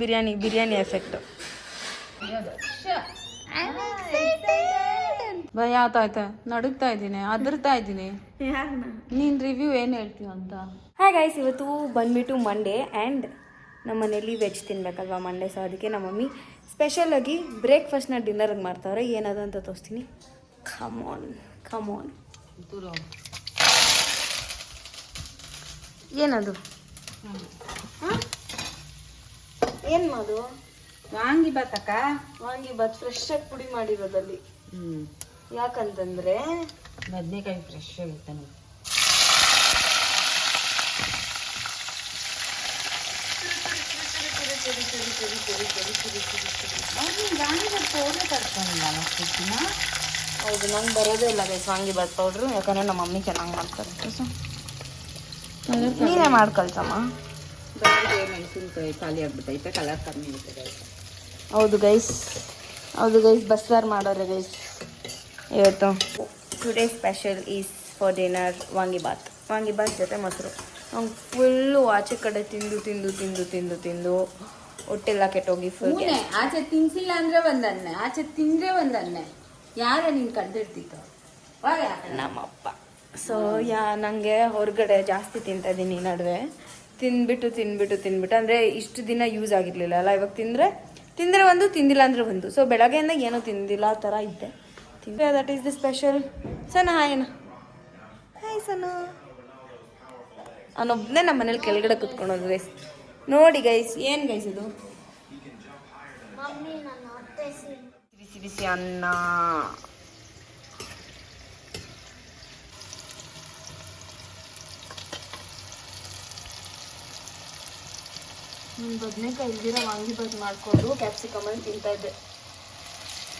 Biryani biryani effect. ಭಯ ಆಯ್ತಾಯ್ತಾ ನಡುಗ್ತಾ ಇದ್ದೀನಿ ಅದರ್ತಾ ಇದ್ದೀನಿ. ನೀನ್ ರಿವ್ಯೂ ಏನು ಹೇಳ್ತೀಯ ಅಂತ. ಹಾಯ್ ಗೈಸ್ ಇವತ್ತು ಬಂದ್ಬಿಟ್ಟು ಮಂಡೇ ಆ್ಯಂಡ್ ನಮ್ಮ ಮನೇಲಿ ವೆಜ್ ತಿನ್ಬೇಕಲ್ವಾ ಮಂಡೇ ಸೊ ಅದಕ್ಕೆ ನಮ್ಮ ಮಮ್ಮಿ ಸ್ಪೆಷಲಾಗಿ ಬ್ರೇಕ್ಫಾಸ್ಟ್ನ ಡಿನ್ನರ್ಗೆ ಮಾಡ್ತಾವ್ರೆ. ಏನದು ಅಂತ ತೋರಿಸ್ತೀನಿ. ಖಮೋನ್ ಖಮೋನ್ ಏನದು? ಏನು ಮಾಡು? ವಾಂಗಿ ಅಕ್ಕ. ವಾಂಗಿ ಬಾತ್ ಫ್ರೆಶ್ ಆಗಿ ಪುಡಿ ಮಾಡಿರೋದಲ್ಲಿ. ಹ್ಮ್. ಯಾಕಂತಂದ್ರೆ? ಬದ್ನೆಕಾಯಿ ಫ್ರೆಶ್ ಆಗಿರುತ್ತೆ ನೋಡಿ. ಹೌದು ನಂಗೆ ಬರೋದೇ ಇಲ್ಲ ಗೈಸ್ ವಾಂಗಿ ಬಾತ್ ಪೌಡ್ರು ಯಾಕಂದ್ರೆ ನಮ್ಮ ಮಮ್ಮಿ ಚೆನ್ನಾಗಿ ಮಾಡ್ತಾರೆ. ನೀನೇ ಮೆಣಸಿನ್ಕಾಯಿ ಖಾಲಿ ಆಗ್ಬಿಟ್ಟೈತೆ ಕಲರ್ ಕಮ್ಮಿ ಇರ್ತದೆ ಹೌದು ಗೈಸ್ ಹೌದು ಗೈಸ್ ಬಸ್ಸಾರು ಮಾಡೋರೆ ಗೈಸ್ ಇವತ್ತು. Today special is for dinner vangibath vangibath ಜೊತೆ ಮೊಸರು. ಅವ್ನು ಫುಲ್ಲು ಆಚೆ ಕಡೆ ತಿಂದು ತಿಂದು ತಿಂದು ತಿಂದು ತಿಂದು ಹೊಟ್ಟೆಲ್ಲ ಕೆಟ್ಟೋಗಿ ಫುಲ್ ಆಚೆ ತಿನ್ಸಿಲ್ಲ ಅಂದ್ರೆ ಒಂದನ್ನೆ ಆಚೆ ತಿಂದ್ರೆ ಒಂದನ್ನೆ. ಯಾರ ನೀನು ಕಂಡಿರ್ತಿತ್ತು ನಮ್ಮಪ್ಪ. ಸೊ ಯಾ ನನಗೆ ಹೊರಗಡೆ ಜಾಸ್ತಿ ತಿಂತಾ ಇದ್ದೀನಿ ನಡುವೆ. ತಿಂದ್ಬಿಟ್ಟು ತಿಂದ್ಬಿಟ್ಟು ತಿಂದ್ಬಿಟ್ಟು ಅಂದರೆ ಇಷ್ಟು ದಿನ ಯೂಸ್ ಆಗಿರಲಿಲ್ಲ ಅಲ್ಲ? ಇವಾಗ ತಿಂದರೆ ತಿಂದರೆ ಒಂದು ತಿಂದಿಲ್ಲ ಅಂದರೆ ಒಂದು. ಸೊ ಬೆಳಗ್ಗೆಯಿಂದ ಏನೂ ತಿಂದಿಲ್ಲ ಆ ಥರ ಇದ್ದೆ ತಿಂದರೆ ದಟ್ ಈಸ್ ದ ಸ್ಪೆಷಲ್ ಸನ ಹಾಯನ ಹಾಯ್ ಸನ. ಅವನೊಬ್ಬನೇ ನಮ್ಮ ಮನೇಲಿ ಕೆಳಗಡೆ ಕುತ್ಕೊಳೋದು ಗೈಸ್ ನೋಡಿ ಗೈಸ್ ಏನು ಗೈಸ್ ಇದು? ಬಿಸಿ ಬಿಸಿ ಅನ್ನ ಬದನೆಕಾಯಿ ಇಲ್ದಿರ ವಾಂಗಿಬಾತ್ ಮಾಡಿಕೊಂಡು ಕ್ಯಾಪ್ಸಿಕಮಲ್ಲಿ ತಿಂತಾ ಇದ್ದೆ.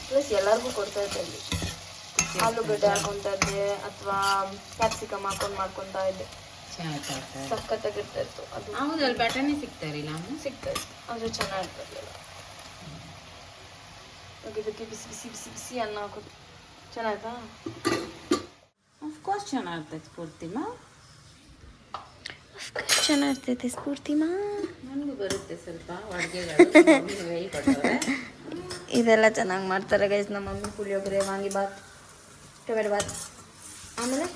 ಪ್ಲಸ್ ಎಲ್ಲರಿಗೂ ಕೊಡ್ತಾ ಇದ್ದೆ ಅಲ್ಲಿ. ಆಲೂಗಡ್ಡೆ ಹಾಕೊತಾ ಇದ್ದೆ ಅಥವಾ ಕ್ಯಾಪ್ಸಿಕಮ್ ಹಾಕೊಂಡು ಮಾಡ್ಕೊತಾ ಇದ್ದೆ. ಸಖತ್ತಾಗಿರ್ತಾ ಇತ್ತು. ಅದು ಹೌದು ಅಲ್ಲಿ ಬಟಾಣಿ ಸಿಗ್ತಾರೆ ನಾವು ಸಿಗ್ತಾ ಇತ್ತು. ಆದರೆ ಚೆನ್ನಾಗಿರ್ತಿರ್ಲಿಲ್ಲ ಇದಕ್ಕೆ ಬಿಸಿ ಬಿಸಿ ಬಿಸಿ ಬಿಸಿ ಅನ್ನ ಹಾಕೋದು. ಚೆನ್ನಾಯ್ತಾ ಅಫ್ಕೋರ್ಸ್ ಚೆನ್ನಾಗಿರ್ತೈತೆ ಚೆನ್ನಾಗಿರ್ತೈತೆ ಸ್ಫೂರ್ತಿಮಾ ನನಗೂ ಬರುತ್ತೆ ಸ್ವಲ್ಪ ಅಡುಗೆಗಳು ಇದೆಲ್ಲ ಚೆನ್ನಾಗಿ ಮಾಡ್ತಾರೆ ಗೈಸ್ ನಮ್ಮ ಮಮ್ಮಿ ಪುಳಿಯೋಗರೆ ವಾಂಗಿ ಬಾತ್ ಟೊಮೆಟೊ ಬಾತ್ ಆಮೇಲೆ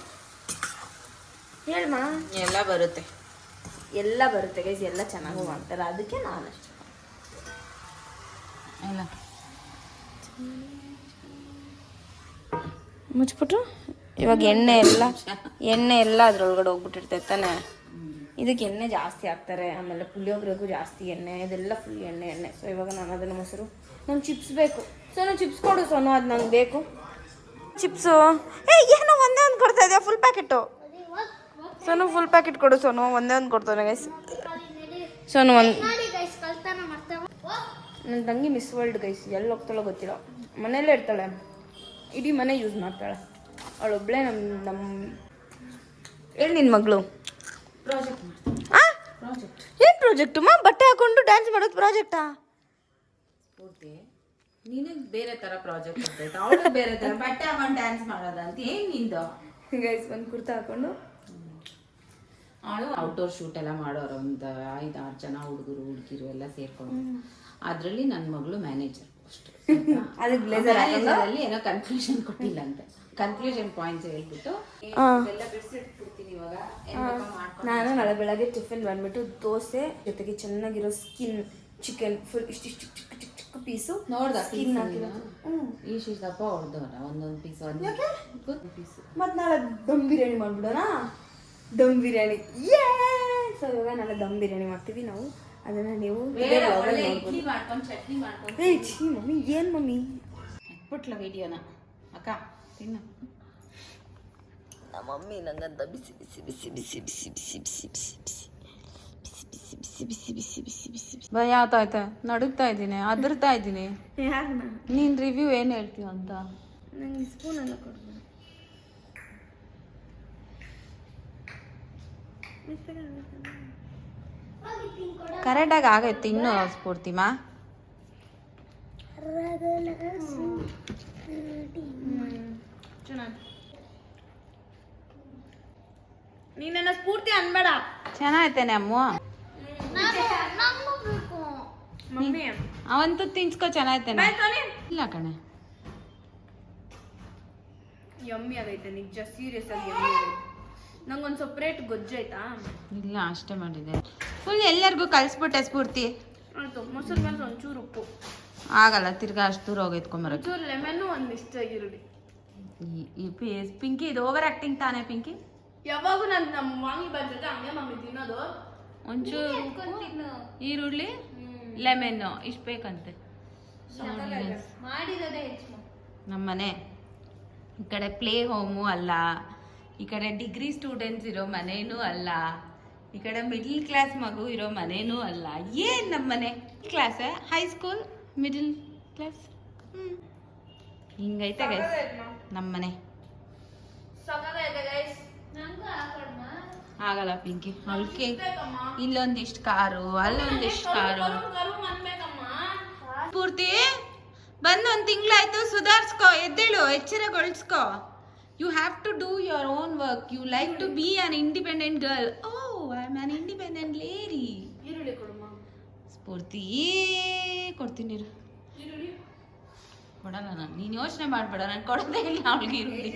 ಹೇಳ್ಮಾ ಎಲ್ಲ ಬರುತ್ತೆ ಎಲ್ಲ ಬರುತ್ತೆ ಗೈಸ್ ಎಲ್ಲ ಚೆನ್ನಾಗೂ ಮಾಡ್ತಾರೆ ಅದಕ್ಕೆ ನಾನು ಅಷ್ಟೇ ಎಲ್ಲ ಮುಚ್ಬಿಟ್ಟು ಇವಾಗ ಎಣ್ಣೆ ಎಲ್ಲ ಎಣ್ಣೆ ಎಲ್ಲ ಅದ್ರೊಳಗಡೆ ಹೋಗ್ಬಿಟ್ಟಿರ್ತೈತೆ ತಾನೆ ಇದಕ್ಕೆ ಎಣ್ಣೆ ಜಾಸ್ತಿ ಹಾಕ್ತಾರೆ, ಆಮೇಲೆ ಪುಳಿಯೋಗರೆಗೂ ಜಾಸ್ತಿ ಎಣ್ಣೆ, ಇದೆಲ್ಲ ಫುಲ್ ಎಣ್ಣೆ ಎಣ್ಣೆ. ಸೊ ಇವಾಗ ನಾನು ಅದನ್ನು ಮೊಸರು, ನಂಗೆ ಚಿಪ್ಸ್ ಬೇಕು. ಸೋನು ಚಿಪ್ಸ್ ಕೊಡು ಸೋನು, ಅದು ನಂಗೆ ಬೇಕು. ಚಿಪ್ಸು ಏ, ಏನೋ ಒಂದೇ ಒಂದು ಕೊಡ್ತಾ ಇದೆಯಾ? Full packet Sonu full packet ಕೊಡು ಸೋನು, ಒಂದೇ ಒಂದು ಕೊಡ್ತಾನೆ ಗೈಸ್ ಸೋನು, ಒಂದು ನನ್ನ ತಂಗಿ ಮಿಸ್ ವರ್ಲ್ಡ್ ಗೈಸ್ ಎಲ್ಲಿ ಹೋಗ್ತಾಳೋ ಗೊತ್ತಿಲ್ಲ. ಮನೆಯಲ್ಲೇ ಇರ್ತಾಳೆ. ಇಡೀ ಮನೆ ಯೂಸ್ ಮಾಡ್ತಾಳೆ. ಅವಳೊಬ್ಳೆ ನಮ್ಮ ನಮ್ಮ ಹೇಳಿ ನಿನ್ನ ಮಗಳು. ಆ? ಪ್ರಾಜೆಕ್ಟ್ ಏನು ಪ್ರಾಜೆಕ್ಟು ಮಾ? ಬಟ್ಟೆ ಹಾಕೊಂಡು ಡ್ಯಾನ್ಸ್ ಮಾಡೋದು ಪ್ರಾಜೆಕ್ಟಾ ನಿನಗೆ ಬೇರೆ ತರ ಪ್ರಾಜೆಕ್ಟ್ ಇರ್ತೈತೆ ಅವಳು ಬೇರೆ ತರ ಬಟ್ಟೆ ಹಾಕೊಂಡು ಡ್ಯಾನ್ಸ್ ಮಾಡೋದ ಅಂತ ಏನ್ ನಿಂದು? ಗೈಸ್ ಒಂದು ಕುರ್ತಾ ಹಾಕೊಂಡು. ಅವಳು ಔಟ್ಡೋರ್ ಶೂಟ್ ಎಲ್ಲ ಮಾಡೋರು ಒಂದು ಐದಾರು ಜನ ಹುಡುಗರು ಹುಡುಗಿರು ಎಲ್ಲ ಸೇರ್ಕೊಂಡು. ಅದ್ರಲ್ಲಿ ನನ್ನ ಮಗಳು ಮ್ಯಾನೇಜರ್ ಪೋಸ್ಟ್ ಅದಕ್ಕೆ ಬ್ಲೇಸರ್ ಅಲ್ಲಿ ಏನೋ ಕನ್ಫ್ಯೂಷನ್ ಕೊಟ್ಟಿಲ್ಲ ಅಂತ. ಕನ್ಫ್ಯೂಷನ್ ಪಾಯಿಂಟ್ಸ್ ಹೇಳ್ಬಿಟ್ಟು ಎಲ್ಲ ಬಿಡಿಸಿಟ್ಬಿಡ್ತೀನಿ ನಾನು ನಾಳೆ ಬೆಳಗ್ಗೆ ಟಿಫಿನ್ ಬಂದ್ಬಿಟ್ಟು ದೋಸೆ ಜೊತೆಗೆ ಚೆನ್ನಾಗಿರೋ ಸ್ಕಿನ್ ಚಿಕನ್ ಫುಲ್ ಇಷ್ಟು ಚಿಕ್ಕ ಚಿಕ್ಕ ಚಿಕ್ಕ ಚಿಕ್ಕ ಪೀಸು ನೋಡ್ದ ಸ್ಕಿನ್ ಈ ದಪ್ಪ ಹೊಡೆದವನ? ಒಂದೊಂದು ಪೀಸ್ ಒಂದು ಪೀಸ್ ಮತ್ತು ನಾಳೆ ದಮ್ ಬಿರಿಯಾನಿ ಮಾಡ್ಬಿಡೋಣ? ದಮ್ ಬಿರಿಯಾನಿ. ಯೇ! ಸೊ ಇವಾಗ ನಾಳೆ ದಮ್ ಬಿರಿಯಾನಿ ಮಾಡ್ತೀವಿ ನಾವು. ಅದನ್ನ ನೀವು ಏ ಚೀ ಮಮ್ಮಿ ಏನು ಮಮ್ಮಿ? ಬಿಟ್ಲ ವಿಡಿಯೋನ ಅಕ್ಕ ತಿನ್ನು. ನಮ್ಮ ಮಮ್ಮಿ ನಂಗಂತ ಬಿಸಿ ಬಿಸಿ ಬಿಸಿ ಬಿಸಿ ಬಿಸಿ ಬಿಸಿ ಬಿಸಿ ಬಿಸಿ ಬಿಸಿ ಬಿಸಿ ಬಿಸಿ ಬಿಸಿ ಬಿಸಿ ಬಿಸಿ ಬಿಸಿ ಬಿಸಿ ಭಯ ಆಯ್ತಾ ನಡುಗ್ತಾ ಇದ್ದೀನಿ ಅದರ್ತಾ ಇದ್ದೀನಿ ನೀನ್ ರಿವ್ಯೂ ಏನ್ ಹೇಳ್ತೀಯ ಅಂತ ನಂಗೆ ಸ್ಪೂನ್ ಎಲ್ಲ ಕೊಡ್ಬೋದು ಕರೆಕ್ಟಾಗಿ ಆಗೈತೆ ಇನ್ನು ಸ್ಫೂರ್ತಿಮಾ ನೀ ನನ್ನ ಸ್ಫೂರ್ತಿ ಅನ್ಬೇಡ. ಚೆನ್ನಾಗೈತೇನೆ ಅಮ್ಮ. ಮಮ್ಮಿ. ಅವಂತೂ ತಿನ್ಸ್ಕೊ ಚೆನ್ನಾಯ್ತಾನೆ ಇಲ್ಲ ಕಣೆ. ಯಮ್ಮಿ ಆಗೈತೆ ನಿಜ ಸೀರಿಯಸ್ ಆಗಿ ಯಮ್ಮಿ ನಂಗೊಂದು ಸಪ್ರೇಟ್ ಗೊಜ್ಜಾಯ್ತಾ ಇಲ್ಲ ಅಷ್ಟೇ ಮಾಡಿದೆ. ಫುಲ್ ಎಲ್ಲರಿಗೂ ಕಲ್ಸ್ಬಿಟ್ಟೆ ಸ್ಫೂರ್ತಿ. ಆಯ್ತು ಮೊಸರು ಮೇಲೆ ಒಂಚೂರು ಉಪ್ಪು. ಆಗಲ್ಲ ತಿರ್ಗಾ ಅಷ್ಟು ದೂರ ಹೋಗಿ ಎತ್ಕೊಂಬರಕ್ಕೆ ಒಂಚೂರು ಲೆಮನ್ನು ಒಂದು ಇಷ್ಟ ಈರುಳ್ಳಿ. ಈ- ಪಿಂಕಿ ಇದು ಓವರ್ ಆಕ್ಟಿಂಗ್ ತಾನೇ ಪಿಂಕಿ? ಯಾವಾಗೂ ನಾನು ನಮ್ಮ ಮಾಮಿ ಬಂದಾಗ ಹಂಗೆ ಮಮ್ಮಿ ತಿನ್ನೋದು. ಒಂಚೂರು ಈರುಳ್ಳಿ ಲೆಮೆನ್ನು ಇಷ್ಟು ಬೇಕಂತೆ. ಮಾಡಿರೋದೇ ಹೆಚ್ಚು. ನಮ್ಮನೆ. ಈ ಕಡೆ ಪ್ಲೇ ಹೋಮು ಅಲ್ಲ. ಈ ಕಡೆ ಡಿಗ್ರಿ ಸ್ಟೂಡೆಂಟ್ಸ್ ಇರೋ ಮನೇನೂ ಅಲ್ಲ. ಈ ಕಡೆ ಮಿಡ್ಲ್ ಕ್ಲಾಸ್ ಮಗು ಇರೋ ಮನೇನೂ ಅಲ್ಲ. ಏನು ನಮ್ಮ ಮನೆ? ಕ್ಲಾಸ್ ಹೈಸ್ಕೂಲ್ ಮಿಡಲ್ ಕ್ಲಾಸ್ ಹ್ಞೂ ಹಿಂಗೈತೆ ಗೈಸ್ ನಮ್ಮನೆ. ಸಕ್ಕತ್ತಾಗೈತೆ ಗೈಸ್ ಆಗಲ್ಲ ಪಿಂಕಿ ಅವಳಿಗೆ ಇಲ್ಲೊಂದಿಷ್ಟು ಕಾರು ಅಲ್ಲೊಂದಿಷ್ಟು ಕಾರು. ಪೂರ್ತಿ ಬಂದು ಒಂದು ತಿಂಗಳಾಯ್ತು ಸುಧಾರಿಸ್ಕೋ ಎದ್ದೇಳು ಎಚ್ಚರಗೊಳಿಸ್ಕೋ. You have to do your own work you like to be an independent girl oh I am an independent lady Spoorthi ಕೊಡ್ತೀನಿ ಕೊಡಲ್ಲ ನಾನು. ನೀನು ಯೋಚನೆ ಮಾಡಬೇಡ ನಾನು ಕೊಡೋದೇ ಇಲ್ಲ ಅವಳಿಗೆ ಈರುಳ್ಳಿ.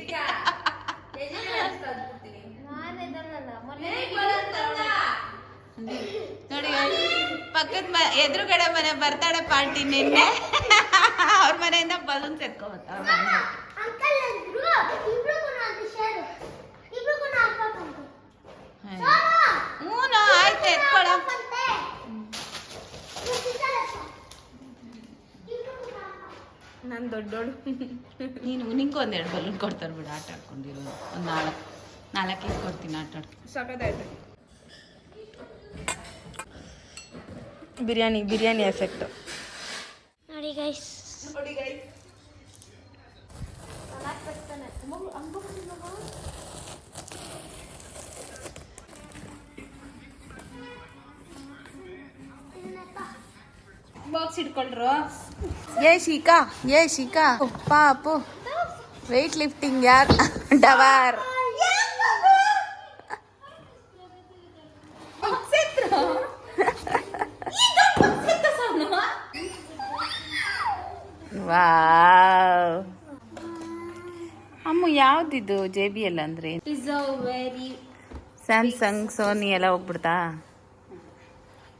ನೋಡಿ ಪಕ್ಕದ ಮ ಎದುರುಗಡೆ ಮನೆ ಬರ್ತಾಳೆ ಪಾರ್ಟಿ ನಿನ್ನೆ. ಅವ್ರ ಮನೆಯಿಂದ ಬಲೂನ್ ಎತ್ಕೊಬತ್ತ ಅವ್ರ ಮನೆ. ನಾನು ದೊಡ್ಡೋಳು. ನೀನು ನಿಂಗೆ ಒಂದೆರಡು ಬಲೂನ್ ಕೊಡ್ತಾರೆ ಬಿಡು ಆಟ ಆಡ್ಕೊಂಡಿರೋ. ಒಂದು ನಾಲ್ಕು ನಾಲ್ಕೈದು ಕೊಡ್ತೀನಿ ಆಟ ಆಡ್ಕೊ ಸಕ್ಕತ್ತಾಯ್ತು ಬಿರಿಯಾನಿ ಬಿರಿಯಾನಿ ಎಫೆಕ್ಟ್. ನೋಡಿ ಗೈಸ್ ನೋಡಿ ಗೈಸ್ ಬಾಕ್ಸ್ ಇಟ್ಕೊಳ್ರು ಏ ಶಿಕಾ ಏ ಶಿಕಾ ಪಾಪು ವೆಯ್ಟ್ ಲಿಫ್ಟಿಂಗ್ ಯಾರ್ ಡವಾರ್ ವಾವ್. ಅಮ್ಮ ಯಾವ್ದಿದು ಜೆ ಬಿ ಎಲ್ ಅಂದ್ರೆ? Is a very Samsung Sony ಎಲ್ಲ ಹೋಗ್ಬಿಡ್ತಾ?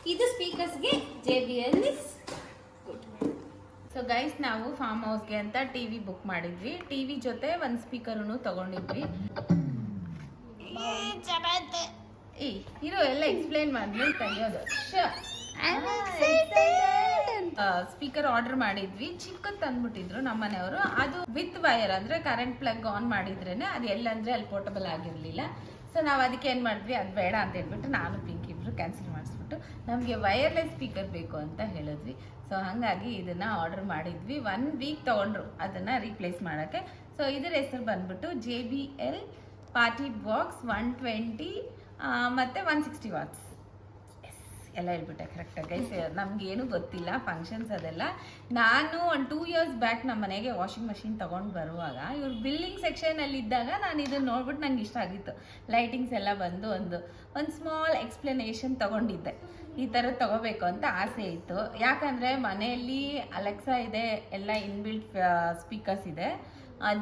ಇದು ಸ್ಪೀಕರ್ಸ್ಗೆ J B L is so guys ನಾವು ಫಾರ್ಮ್ ಹೌಸ್ಗೆ ಅಂತ ಟಿವಿ ಬುಕ್ ಮಾಡಿದ್ವಿ. ಟಿವಿ ಜೊತೆ ಒಂದು ಸ್ಪೀಕರ್ನು ತಗೊಂಡಿದ್ವಿ. ಏ ಇರೋ ಎಲ್ಲ ಎಕ್ಸ್ಪ್ಲೈನ್ ತೆಗಿಯೋದು ಸ್ಪೀಕರ್ ಆರ್ಡರ್ ಮಾಡಿದ್ವಿ. ಚಿಕ್ಕ ತಂದ್ಬಿಟ್ಟಿದ್ರು ನಮ್ಮ ಮನೆಯವರು ಅದು ವಿತ್ ವೈರ್ ಅಂದ್ರೆ ಕರೆಂಟ್ ಪ್ಲಗ್ ಆನ್ ಮಾಡಿದ್ರೇನೆ ಅದು ಎಲ್ಲಂದ್ರೆ ಅಲ್ಲಿ ಪೋರ್ಟಬಲ್ ಆಗಿರ್ಲಿಲ್ಲ. ಸೊ ನಾವು ಅದಕ್ಕೆ ಏನ್ ಮಾಡಿದ್ವಿ? ಅದು ಬೇಡ ಅಂತ ಹೇಳ್ಬಿಟ್ಟು ನಾನು ಪಿಂಕ್ ಇಬ್ರು ಕ್ಯಾನ್ಸಲ್ ಮಾಡಿಸ್ಬಿಟ್ಟು ನಮಗೆ ವೈರ್ಲೆಸ್ ಸ್ಪೀಕರ್ ಬೇಕು ಅಂತ ಹೇಳಿದ್ವಿ. ಸೊ ಹಾಗಾಗಿ ಇದನ್ನು ಆರ್ಡರ್ ಮಾಡಿದ್ವಿ. ಒನ್ ವೀಕ್ ತೊಗೊಂಡ್ರು ಅದನ್ನು ರೀಪ್ಲೇಸ್ ಮಾಡೋಕ್ಕೆ. ಸೊ ಇದರ ಹೆಸರು ಬಂದ್ಬಿಟ್ಟು J B L party box one twenty ಮತ್ತು ಒನ್ ಸಿಕ್ಸ್ಟಿ ವಾಟ್ಸ್ ಎಲ್ಲ ಹೇಳ್ಬಿಟ್ಟೆ ಕರೆಕ್ಟಾಗಿ ಗೈಸ್ ನಮ್ಗೆ ಏನು ಗೊತ್ತಿಲ್ಲ ಫಂಕ್ಷನ್ಸ್ ಅದೆಲ್ಲ. ನಾನು ಒಂದು ಟೂ ಇಯರ್ಸ್ ಬ್ಯಾಕ್ ನಮ್ಮ ಮನೆಗೆ ವಾಷಿಂಗ್ ಮಷಿನ್ ತಗೊಂಡು ಬರುವಾಗ, ಇವ್ರು ಬಿಲ್ಲಿಂಗ್ ಸೆಕ್ಷನಲ್ಲಿ ಇದ್ದಾಗ ನಾನು ಇದನ್ನ ನೋಡ್ಬಿಟ್ಟು ನಂಗೆ ಇಷ್ಟ ಆಗಿತ್ತು. ಲೈಟಿಂಗ್ಸ್ ಎಲ್ಲ ಬಂದು ಒಂದು ಒಂದು ಸ್ಮಾಲ್ ಎಕ್ಸ್ಪ್ಲನೇಷನ್ ತಗೊಂಡಿದ್ದೆ. ಈ ಥರ ತಗೋಬೇಕು ಅಂತ ಆಸೆ ಇತ್ತು. ಯಾಕಂದರೆ ಮನೆಯಲ್ಲಿ ಅಲೆಕ್ಸಾ ಇದೆ, ಎಲ್ಲ ಇನ್ಬಿಲ್ಟ್ ಸ್ಪೀಕರ್ಸ್ ಇದೆ.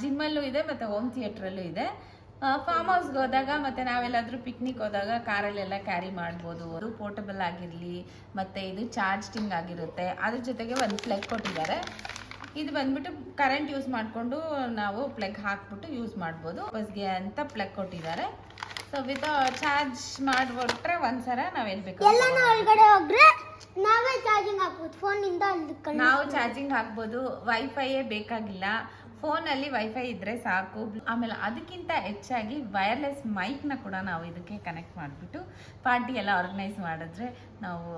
ಜಿಮ್ಮಲ್ಲೂ ಇದೆ, ಮತ್ತು ಹೋಮ್ ಥಿಯೇಟ್ರಲ್ಲೂ ಇದೆ. ಫಾರ್ಮ್ ಹೌಸ್ಗೆ ಹೋದಾಗ ಮತ್ತೆ ನಾವೆಲ್ಲಾದ್ರೂ ಪಿಕ್ನಿಕ್ ಹೋದಾಗ ಕಾರಲ್ಲೆಲ್ಲ ಕ್ಯಾರಿ ಮಾಡ್ಬೋದು. ಅದು ಪೋರ್ಟಬಲ್ ಆಗಿರಲಿ ಮತ್ತೆ ಇದು ಚಾರ್ಜಿಂಗ್ ಆಗಿರುತ್ತೆ. ಅದ್ರ ಜೊತೆಗೆ ಒಂದು ಪ್ಲಗ್ ಕೊಟ್ಟಿದ್ದಾರೆ. ಇದು ಬಂದ್ಬಿಟ್ಟು ಕರೆಂಟ್ ಯೂಸ್ ಮಾಡಿಕೊಂಡು ನಾವು ಪ್ಲಗ್ ಹಾಕ್ಬಿಟ್ಟು ಯೂಸ್ ಮಾಡ್ಬೋದು. ಬಸ್ಗೆ ಅಂತ ಪ್ಲಗ್ ಕೊಟ್ಟಿದ್ದಾರೆ. ಸೊ ವಿತ್ ಚಾರ್ಜ್ ಮಾಡಿಬಿಟ್ರೆ ಒಂದ್ಸಲ ನಾವೇನ್ ಬೇಕು ಎಲ್ಲಾನು ಒಳಗಡೆ ಹೋಗ್ರೆ ನಾವೇ ಚಾರ್ಜಿಂಗ್ ಹಾಕ್ಬೋದು. ಫೋನಿಂದ ನಾವು ಚಾರ್ಜಿಂಗ್ ಹಾಕ್ಬೋದು. ವೈಫೈಯೇ ಬೇಕಾಗಿಲ್ಲ. ಫೋನಲ್ಲಿ ವೈಫೈ ಇದ್ರೆ ಸಾಕು. ಆಮೇಲೆ ಅದಕ್ಕಿಂತ ಹೆಚ್ಚಾಗಿ ವೈರ್ಲೆಸ್ ಮೈಕ್ನ ಕೂಡ ನಾವು ಇದಕ್ಕೆ ಕನೆಕ್ಟ್ ಮಾಡಿಬಿಟ್ಟು ಪಾರ್ಟಿ ಎಲ್ಲ ಆರ್ಗನೈಸ್ ಮಾಡಿದ್ರೆ ನಾವು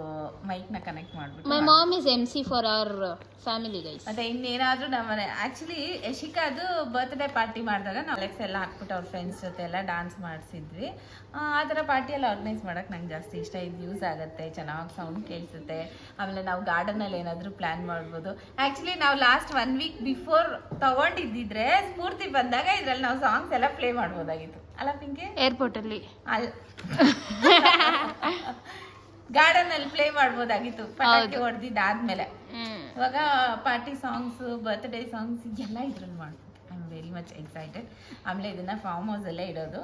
ಮೈಕ್ನ ಕನೆಕ್ಟ್ ಮಾಡಿಬಿಟ್ಟು my mom is M C for our family guys ಮತ್ತೆ ಇನ್ನೇನಾದ್ರೂ ಆಕ್ಚುಲಿ ಯಶಿಕಾದು ಬರ್ತ್ಡೇ ಪಾರ್ಟಿ ಮಾಡಿದಾಗ ನಾವು ಲೆಕ್ಸ್ ಎಲ್ಲ ಹಾಕ್ಬಿಟ್ಟು ಅವ್ರ ಫ್ರೆಂಡ್ಸ್ ಜೊತೆ ಎಲ್ಲ ಡಾನ್ಸ್ ಮಾಡಿಸಿದ್ವಿ. ಆ ಥರ ಪಾರ್ಟಿ ಎಲ್ಲ ಆರ್ಗನೈಸ್ ಮಾಡಕ್ ನಂಗೆ ಜಾಸ್ತಿ ಇಷ್ಟ. ಇದು ಯೂಸ್ ಆಗುತ್ತೆ ಚೆನ್ನಾಗಿ ಸೌಂಡ್ ಕೇಳಿಸುತ್ತೆ. ಆಮೇಲೆ ನಾವು ಗಾರ್ಡನಲ್ಲಿ ಏನಾದರೂ ಪ್ಲಾನ್ ಮಾಡ್ಬೋದು. ಆಕ್ಚುಲಿ ನಾವು ಲಾಸ್ಟ್ ಒನ್ ವೀಕ್ ಬಿಫೋರ್ ತಗೊಂಡಿದ್ದಿದ್ರೆ ಸ್ಫೂರ್ತಿ ಬಂದಾಗ ಇದ್ರಲ್ಲಿ ನಾವು ಸಾಂಗ್ಸ್ ಎಲ್ಲ ಪ್ಲೇ ಮಾಡ್ಬೋದಾಗಿತ್ತು. ಅಲ್ಲ ಪಿಂಕಿ? ಏರ್ಪೋರ್ಟ್ ಅಲ್ಲಿ. ಅಲ್ ಗಾರ್ಡನ್ ಅಲ್ಲಿ ಪ್ಲೇ ಮಾಡ್ಬೋದಾಗಿತ್ತು ಪಟಾಕಿ ಹೊಡೆದಿದ್ದಾದ್ಮೇಲೆ. ಇವಾಗ ಪಾರ್ಟಿ ಸಾಂಗ್ಸ್ ಬರ್ತ್ಡೇ ಸಾಂಗ್ಸ್ ಎಲ್ಲ ಇದ್ರಲ್ಲಿ ಮಾಡ್ಬೋದು. I am very much excited ಆಮೇಲೆ ಇದನ್ನ ಫಾರ್ಮ್ ಹೌಸ್ ಅಲ್ಲೇ ಇಡೋದು.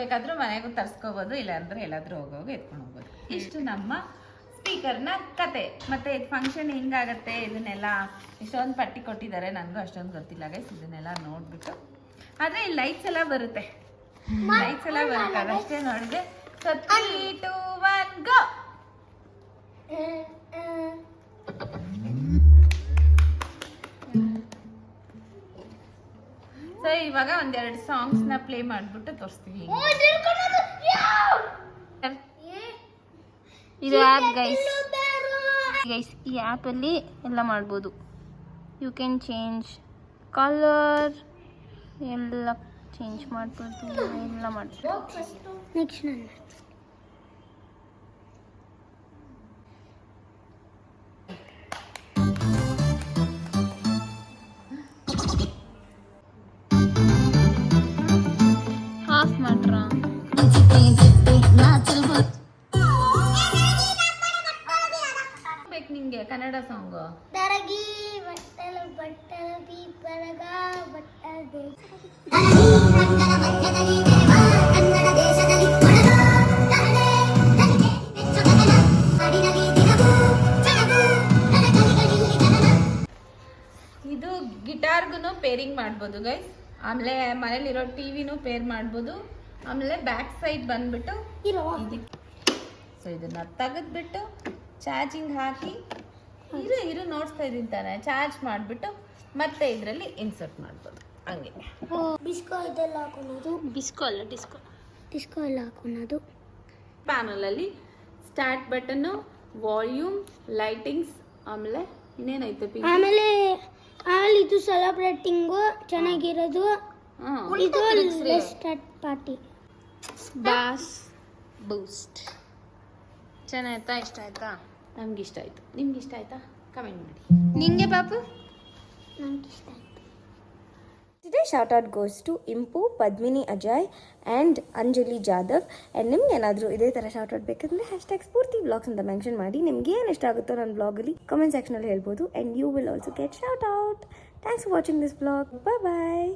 ಬೇಕಾದ್ರೂ ಮನೆಗೂ ತರ್ಸ್ಕೋಬೋದು ಇಲ್ಲಾಂದ್ರೆ ಎಲ್ಲಾದ್ರೂ ಹೋಗೋಗಿ ಎತ್ಕೊಂಡು ಹೋಗ್ಬೋದು. ಇಷ್ಟು ನಮ್ಮ ಸ್ಪೀಕರ್ನ ಕತೆ. ಮತ್ತೆ ಫಂಕ್ಷನ್ ಹೆಂಗಾಗತ್ತೆ ಇದನ್ನೆಲ್ಲ ಇಷ್ಟೊಂದು ಪಟ್ಟಿ ಕೊಟ್ಟಿದ್ದಾರೆ. ನನಗೂ ಅಷ್ಟೊಂದು ಗೊತ್ತಿಲ್ಲ ಗೈಸ್ ಇದನ್ನೆಲ್ಲ ನೋಡ್ಬಿಟ್ಟು. ಆದ್ರೆ ಈ ಲೈಟ್ಸ್ ಎಲ್ಲ ಬರುತ್ತೆ. ಲೈಟ್ಸ್ ಎಲ್ಲ ಬರುತ್ತೆ. ಅದಷ್ಟೇ ನೋಡಿದೆ so three two one go so ಇವಾಗ ಒಂದೆರಡು ಸಾಂಗ್ಸ್ನ ಪ್ಲೇ ಮಾಡ್ಬಿಟ್ಟು ತೋರಿಸ್ತೀವಿ. ಇದು ಆ್ಯಪ್ ಗೈಸ್ ಗೈಸ್ ಈ ಆ್ಯಪಲ್ಲಿ ಎಲ್ಲ ಮಾಡ್ಬೋದು. ಯು ಕ್ಯಾನ್ ಚೇಂಜ್ ಕಲರ್ ಎಲ್ಲ ಚೇಂಜ್ ಮಾಡ್ಬೋದು ಎಲ್ಲ ಮಾಡ್ಬೋದು. ನೆಕ್ಸ್ಟ್ ಕನ್ನಡ ಸಾಂಗ್ ತರಗಿ ಬಟ್ಟಲ ಬಟ್ಟಲ ಬೀಪಲಗ ಬಟ್ಟದೆ ಇದು ಗಿಟಾರ್ಗೂ ಪೇರಿಂಗ್ ಮಾಡ್ಬೋದು ಗೈಸ್ ಆಮೇಲೆ ಮನೇಲಿರೋ ಟಿವಿನೂ ಪೇರ್ ಮಾಡ್ಬೋದು. ಆಮೇಲೆ ಬ್ಯಾಕ್ ಸೈಡ್ ಬಂದ್ಬಿಟ್ಟು ಸೊ ಇದನ್ನ ತೆಗೆದ್ಬಿಟ್ಟು ಚಾರ್ಜಿಂಗ್ ಹಾಕಿ ಇರು ಇರು ನೋಡ್ತಾ ಇದ್ದೀನಿ ತಾನೆ. ಚಾರ್ಜ್ ಮಾಡಿಬಿಟ್ಟು ಮತ್ತೆ ಇದರಲ್ಲಿ ಇನ್ಸರ್ಟ್ ಮಾಡ್ಬೋದು. ಹಂಗೆ. ಬಿಸ್ಕೋ ಇದೆಲ್ಲ ಹಾಕೊಳೋದು? ಬಿಸ್ಕೋ ಅಲ್ಲ ಡಿಸ್ಕೋ ಡಿಸ್ಕೋ ಎಲ್ಲ ಹಾಕೊಳೋದು. ಪ್ಯಾನಲಲ್ಲಿ ಸ್ಟಾರ್ಟ್ ಬಟನ್ನು ವಾಲ್ಯೂಮ್ ಲೈಟಿಂಗ್ಸ್ ಆಮೇಲೆ ಇನ್ನೇನೈತೆ ಪಿ ಆಮೇಲೆ ಆಮೇಲೆ ಇದು ಸೆಲೆಬ್ರೇಟಿಂಗು ಚೆನ್ನಾಗಿರೋದು. ಇದು ಸ್ಟಾರ್ಟ್ ಪಾರ್ಟಿ ಬಾಸ್ ಬೂಸ್ಟ್ ಚೆನ್ನಾಯ್ತಾ ಇಷ್ಟ ಆಯ್ತಾ? ನಮ್ಗೆ ಇಷ್ಟ ಆಯ್ತು. ನಿಮ್ಗೆ ಇಷ್ಟ ಆಯ್ತಾ? ಕಮೆಂಟ್ ಮಾಡಿ. ನಿಂಗೆ ಪಾಪು? ನಂಗೆ ಇಷ್ಟ ಆಯ್ತು. Today shout out goes to ಇಂಪು ಪದ್ಮಿನಿ ಅಜಯ್ ಆ್ಯಂಡ್ ಅಂಜಲಿ ಜಾಧವ್. ಆ್ಯಂಡ್ ನಿಮ್ಗೆ ಏನಾದರೂ ಇದೇ ಥರ ಶಾರ್ಟ್ ಔಟ್ ಬೇಕಂದರೆ ಹ್ಯಾಶ್ಟ್ಯಾಗ್ ಸ್ಫೂರ್ತಿ ಬ್ಲಾಗ್ಸ್ ಅಂತ ಮೆನ್ಷನ್ ಮಾಡಿ. ನಿಮ್ಗೆ ಏನು ಇಷ್ಟ ಆಗುತ್ತೋ ನನ್ನ ಬ್ಲಾಗಲ್ಲಿ ಕಮೆಂಟ್ ಸೆಕ್ಷನಲ್ಲಿ ಹೇಳ್ಬೋದು. And you will also get short out thanks for watching this blog bye bye